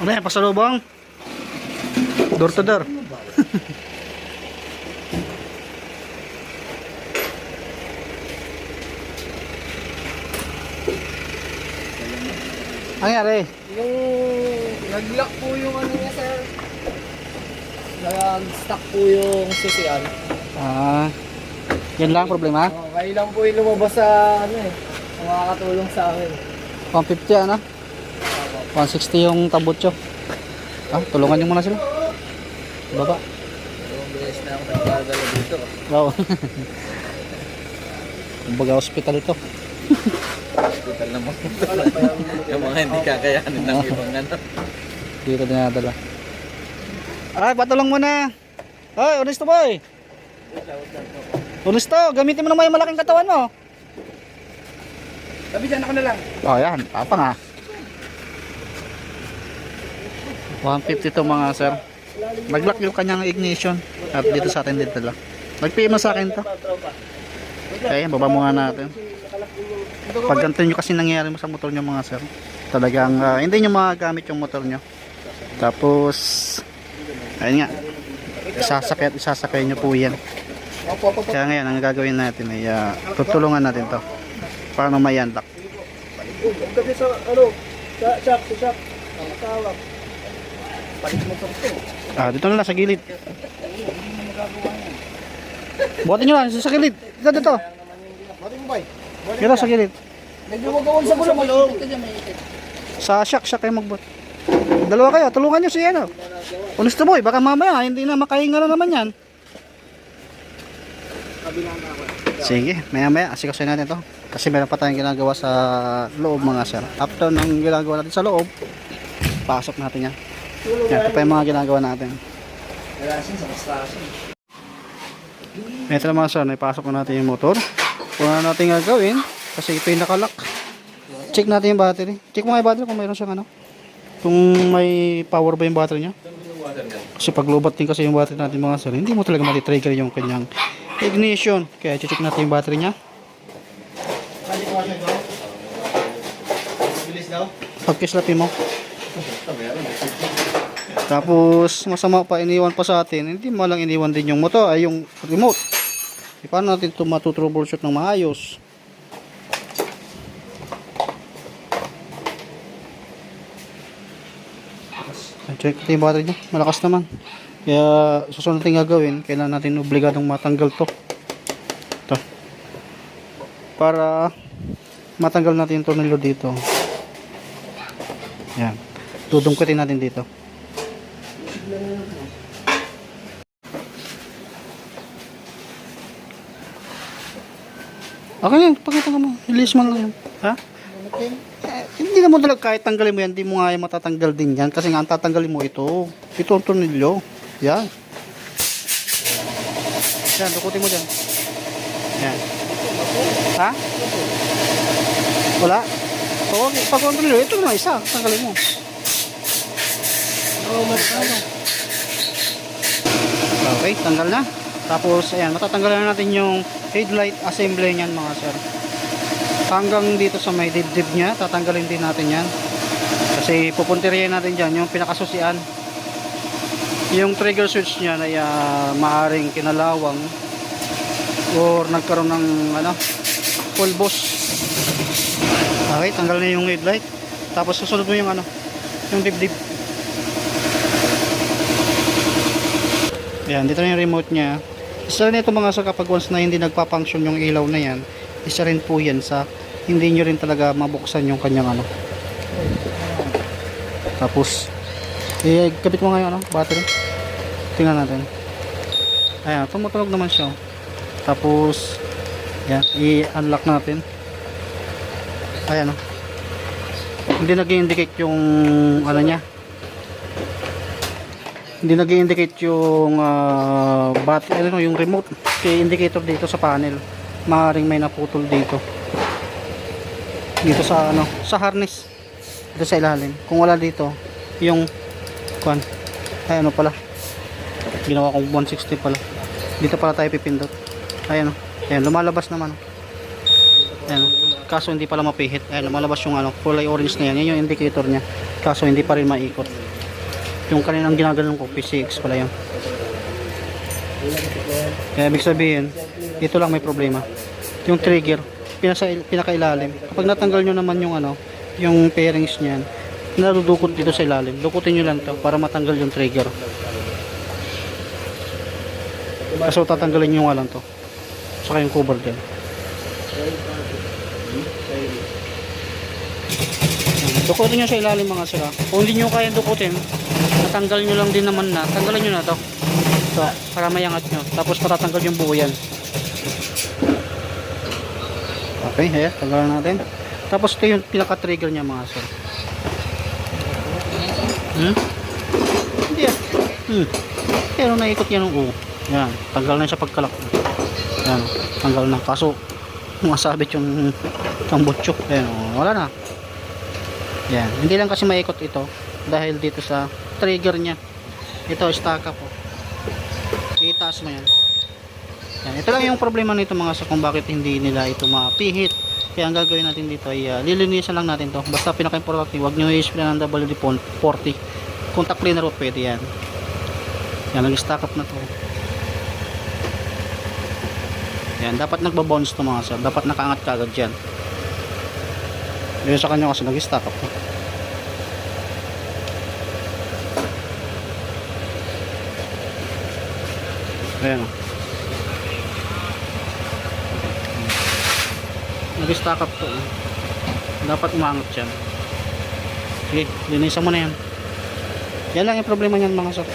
Ano yan, pasalubong? Door to door. Ang nangyari? Yung nag-lock po yung ano niya sir. Nag-stuck po yung susian. Ah, yan lang problema. Oh, kayo lang po yung lumabas sa ano eh. Makakatulong sa akin. 150 ano? 160 yung tabutso. Ah, tulungan nyo muna sila. Baba. Bilis na ako nagdadala dito. Wow. Kumbaga hospital ito. Hospital naman. yung mga hindi kakayanin ng ibang ano. Dito dinadala. Ay, patulong muna. Hoy, honesto boy. Honesto, gamitin mo naman yung malaking katawan mo. Sabi dyan ako na lang. Oh, yan. Papa nga. 150 to mga sir. Nag-lock yung kanyang ignition. At dito sa atin dito lang. Nag-PM sa akin to. Okay, baba muna natin. Pag ganito nyo kasi nangyayari mo sa motor nyo mga sir. Talagang ah, hindi nyo magagamit yung motor nyo. Tapos, ayun nga. Isasakay isasakay nyo po yan. Kaya ngayon, ang gagawin natin ay ah, tutulungan natin to. Paano may unlock. Kasi sa ano, sa shop, sa shop. Tawag. Palit mo to. Ah, dito na lang sa gilid. Buhatin nyo lang, sa gilid. Dito, dito. Mo bay. Dito sa gilid. Medyo wag ako sa gulong. Malong. Sa shock, shock kayo magbuhat. Dalawa kayo, tulungan nyo si ano. Honesto boy, baka mamaya hindi na makahinga na naman yan. Sige, maya maya, asikasin natin to. Kasi meron pa tayong ginagawa sa loob mga sir. After ng ginagawa natin sa loob, pasok natin yan. Yan, ito pa yung mga ginagawa natin. Ito na mga sir, naipasok na natin yung motor. Kung ano natin gagawin, kasi ito yung nakalock. Check natin yung battery. Check mo nga yung battery kung mayroon siyang ano. Kung may power ba yung battery niya. Kasi pag lobat din kasi yung battery natin mga sir, hindi mo talaga matitrigger yung kanyang ignition. Kaya check natin yung battery niya. Bilis daw. Pagkislapin mo. Tapos masama pa iniwan pa sa atin, hindi mo lang iniwan din yung motor ay yung remote. E, paano natin ito matutroubleshoot ng maayos? Check natin yung battery niya. Malakas naman. Kaya susunod natin gagawin, kailangan natin obligadong matanggal to. Ito. Para matanggal natin yung tornilyo dito. Yan. Dudungkutin natin dito. Okay yan, pakita mo. Release mo lang yan. Ha? Eh, hindi na mo talaga kahit tanggalin mo yan, hindi mo nga yan matatanggal din yan. Kasi nga ang tatanggalin mo ito. Ito ang tornilyo. Yan. Yan, dukutin mo dyan. Yan. Ha? Wala? Okay. pag tornilyo, ito na isa. Tanggalin mo. Oo, mas ano. Okay, tanggal na. Tapos, ayan, matatanggalan na natin yung headlight assembly niyan mga sir. Hanggang dito sa may dibdib niya, tatanggalin din natin yan. Kasi pupunteriyan natin dyan yung pinakasusian. Yung trigger switch niya ay uh, maaring kinalawang or nagkaroon ng ano, pulbos. Okay, tanggal na yung headlight. Tapos susunod mo yung ano, yung dibdib. Yan, dito na yung remote niya. Isa rin ito mga sa kapag once na hindi nagpa-function yung ilaw na yan, isa rin po yan sa hindi nyo rin talaga mabuksan yung kanyang ano. Tapos, eh, kapit mo nga yung ano, battery. Tingnan natin. Ayan, tumutunog naman siya. oh. Tapos, yan, i-unlock natin. Ayan, oh. Hindi nag-indicate yung ano niya, hindi nag indicate yung uh, battery, ano, yung remote. Kay indicator dito sa panel. Maaaring may naputol dito. Dito sa ano sa harness. Dito sa ilalim. Kung wala dito yung kwan ay ano pala. Ginawa kong 160 pala. Dito pala tayo pipindot. Ayan o ayan lumalabas naman. Ayan o kaso hindi pala mapihit. Ayan lumalabas yung ano kulay orange na yan. Yan yung indicator nya kaso hindi pa rin maikot Yung kaninang ginaganon ko, P6 pala yun. Kaya ibig sabihin, ito lang may problema. Yung trigger, pinasa, pinakailalim. Kapag natanggal nyo naman yung ano, yung pairings niyan, nadudukot dito sa ilalim. Dukutin nyo lang to para matanggal yung trigger. Kaso tatanggalin nyo nga to. Saka yung cover din. Dukutin nyo sa ilalim mga sira. Kung hindi nyo kaya dukutin, natanggal nyo lang din naman na. Tanggalin nyo na to. So, para mayangat nyo. Tapos patatanggal yung buo yan. Okay, eh, tanggalan natin. Tapos ito yung pinaka-trigger niya mga sir. Hmm? Hindi ah. Hmm. Pero naikot yan ng U. Yan, tanggal na siya pagkalak. Yan, tanggal na. Kaso, masabit yung tambutsyok. Yan, oh, wala na. Yan, hindi lang kasi maikot ito dahil dito sa trigger niya. Ito, stack up oh. Itaas mo yan. Yan, ito lang yung problema nito mga sa kung bakit hindi nila ito mapihit. Kaya ang gagawin natin dito ay uh, lilinisan lang natin to. Basta pinaka-importante, huwag nyo i-spray ng WD-40. Contact cleaner o pwede yan. Yan, nag-stack up na to. Yan, dapat nagbabounce to mga sir. Dapat nakaangat ka agad dyan. Yun sa kanya kasi nag-stack up to. Ayan. Nag-stack up to. oh. Dapat umangat yan. Sige, linisan mo na yan. Yan lang yung problema niyan mga sir.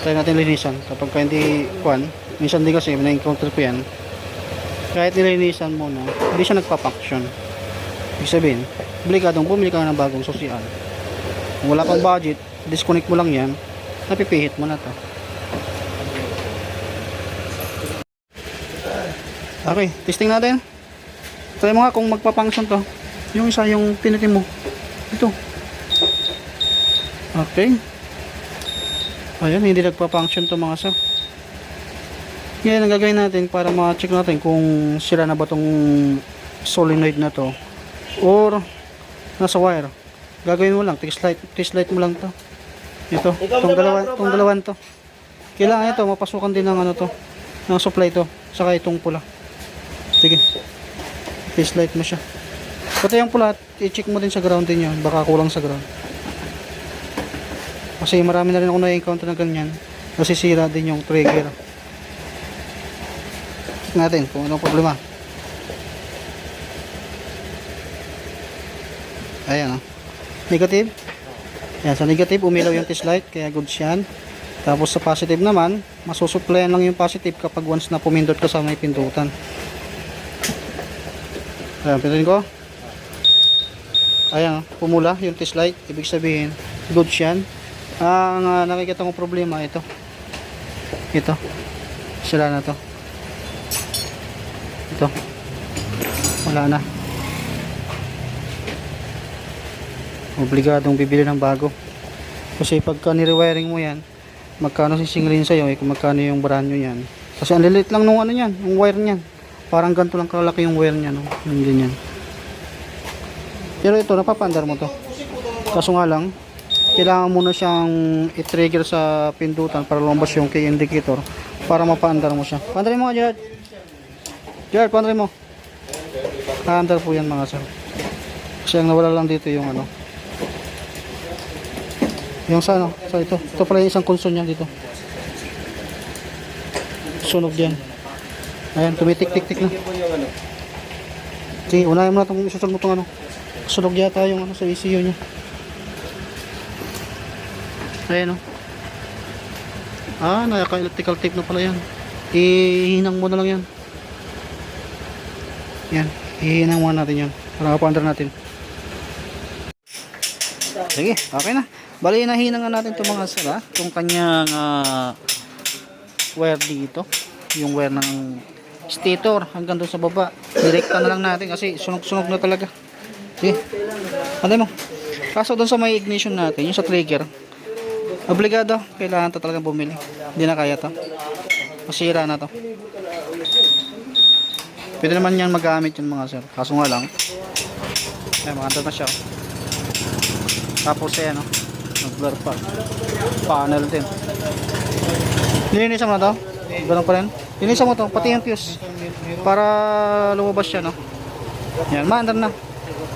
Try natin linisan. Kapag ka hindi kuan, minsan din kasi na-encounter ko yan. Kahit nilinisan mo na, hindi siya nagpa-function. Ibig sabihin, obligadong bumili ka ng bagong susian. Kung wala pang budget, disconnect mo lang yan, napipihit mo na to. Okay, testing natin. Try mo nga kung magpa-function to. Yung isa, yung pinitin mo. Ito. Okay. Ayan, hindi nagpa-function to mga sir. Ngayon, ang gagawin natin para ma-check natin kung sira na ba tong solenoid na to or nasa wire. Gagawin mo lang, test light, test light mo lang to. Ito, tong dalawa, tong dalawan to. Kailangan ito, mapasukan din ng ano to, ng supply to, saka itong pula. Sige. Test light mo siya. Pati yung pula, i-check mo din sa ground din yun, baka kulang sa ground. Kasi marami na rin ako na-encounter na ganyan. Nasisira din yung trigger. Check natin kung anong problema. Ayan o. Negative. Ayan, sa negative, umilaw yung test light. Kaya good yan. Tapos sa positive naman, masusuplayan lang yung positive kapag once na pumindot ka sa may pindutan. Ayan, pindutin ko. Ayan, pumula yung test light. Ibig sabihin, good yan. Ang uh, nakikita kong problema, ito. Ito. Sila na to. Ito. Wala na. Obligadong bibili ng bago. Kasi pagka nirewiring mo yan, magkano sisingilin sa'yo eh, kung magkano yung brand yan. Kasi ang lilit lang nung ano yan, yung wire niyan. Parang ganito lang kalaki yung wire niya, no? Yung ganyan. Pero ito, napapandar mo to. Kaso nga lang, kailangan mo na siyang i-trigger sa pindutan para lumabas yung key indicator para mapaandar mo siya. Pandarin mo nga, Jared. Jared, pandarin mo. Paandar po yan mga sir. Kasi ang nawala lang dito yung ano. Yung sa ano, sa ito. Ito pala yung isang console niya dito. Sunog dyan. Ayan, tumitik-tik-tik na. Sige, unahin mo na itong isusunod mo itong ano. Sunog yata yung ano sa ECU niya. Ayan o. Ah, naka-electrical tape na pala yan. Ihinang mo na lang yan. Yan. Ihinang muna natin yan. Para mapandar natin. Sige, okay na. Bali, nahinang natin itong mga sira. Itong kanyang ah, wire dito. Yung wire ng stator hanggang doon sa baba. Direkta na lang natin kasi sunog-sunog na talaga. Sige. Ano mo? Kaso doon sa may ignition natin, yung sa trigger, obligado, kailangan to talaga bumili. Hindi na kaya to. Masira na to. Pwede naman yan magamit yung mga sir. Kaso nga lang, Ayan, makanda na siya. Tapos ayan, oh. Nag-blur pa. Panel din. Linisan mo na to? Ganun pa rin? Linisan mo to, pati yung fuse. Para lumabas siya, no? Yan, maandar na.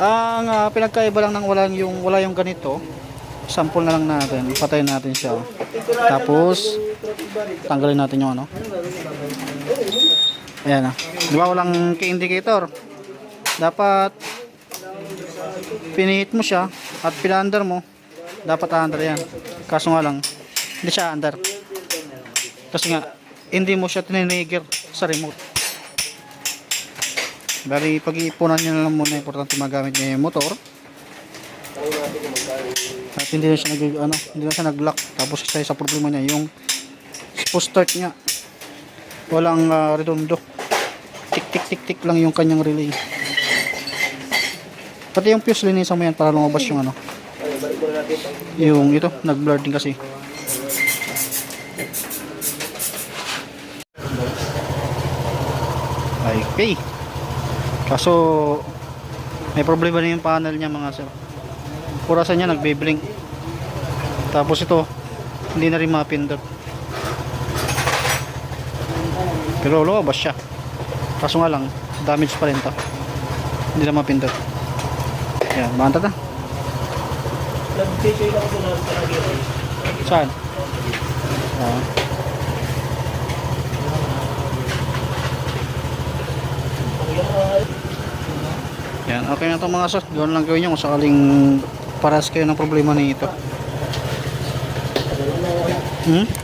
Ang ah, pinagkaiba lang ng wala yung, wala yung ganito, sample na lang natin. Patayin natin siya. Tapos, tanggalin natin yung ano. Ayan ah. Di ba walang indicator? Dapat pinihit mo siya at pinaandar mo. Dapat under yan. Kaso nga lang, hindi siya under. Kasi nga, hindi mo siya tininiger sa remote. Bali, pag-iipunan nyo lang muna, importante magamit niya yung motor. At hindi na siya nag, ano, hindi na siya nag-lock. Tapos isa sa problema niya, yung push start niya. Walang ah, redondo. Tik tik tik tik lang yung kanyang relay. Pati yung fuse linisan mo yan para lumabas yung ano. Yung ito, nag-blur din kasi. Okay. Kaso may problema na yung panel niya mga sir. Purasan niya nagbe-blink. Tapos ito hindi na rin mapindot. Pero lumabas siya. Kaso nga lang damage pa rin to. Hindi na mapindot. Yan, banta na. Nag-check ako doon sa lagi. Saan? Ah. Yan, okay na to mga sos. Gawin lang gawin nyo kung sakaling paras kayo ng problema nito. Hmm?